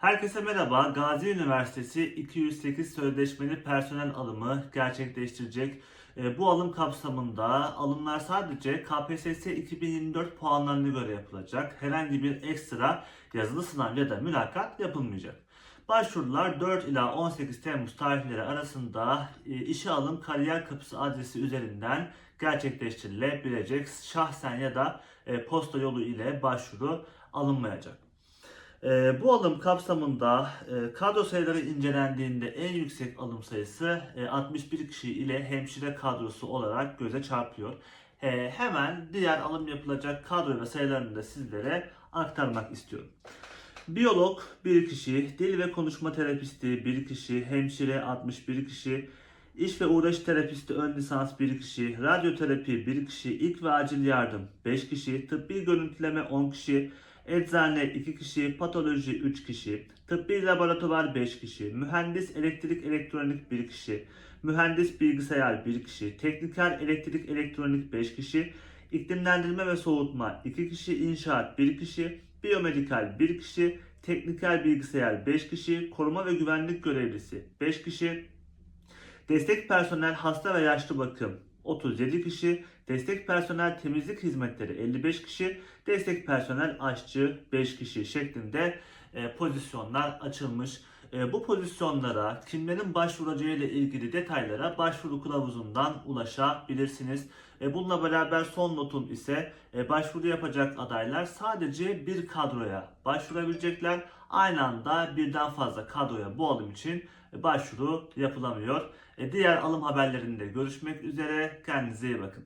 Herkese merhaba. Gazi Üniversitesi 208 sözleşmeli personel alımı gerçekleştirecek. E, Bu alım kapsamında alımlar sadece KPSS 2024 puanlarına göre yapılacak. Herhangi bir ekstra yazılı sınav ya da mülakat yapılmayacak. Başvurular 4 ila 18 Temmuz tarihleri arasında e, işe alım kariyer kapısı adresi üzerinden gerçekleştirilebilecek. Şahsen ya da e, posta yolu ile başvuru alınmayacak. Ee, bu alım kapsamında e, kadro sayıları incelendiğinde en yüksek alım sayısı e, 61 kişi ile hemşire kadrosu olarak göze çarpıyor. E, hemen diğer alım yapılacak kadro ve sayılarını da sizlere aktarmak istiyorum. Biyolog 1 kişi, dil ve konuşma terapisti 1 kişi, hemşire 61 kişi, iş ve uğraş terapisti ön lisans 1 kişi, radyoterapi 1 kişi, ilk ve acil yardım 5 kişi, tıbbi görüntüleme 10 kişi, Eczane 2 kişi, patoloji 3 kişi, tıbbi laboratuvar 5 kişi, mühendis elektrik elektronik 1 kişi, mühendis bilgisayar 1 kişi, tekniker elektrik elektronik 5 kişi, iklimlendirme ve soğutma 2 kişi, inşaat 1 kişi, biyomedikal 1 kişi, tekniker bilgisayar 5 kişi, koruma ve güvenlik görevlisi 5 kişi, destek personel hasta ve yaşlı bakım 37 kişi, destek personel temizlik hizmetleri 55 kişi, destek personel aşçı 5 kişi şeklinde e, pozisyonlar açılmış. E, bu pozisyonlara kimlerin başvuracağı ile ilgili detaylara başvuru kılavuzundan ulaşabilirsiniz. E, bununla beraber son notum ise e, başvuru yapacak adaylar sadece bir kadroya başvurabilecekler. Aynı anda birden fazla kadroya bu alım için başvuru yapılamıyor. Diğer alım haberlerinde görüşmek üzere. Kendinize iyi bakın.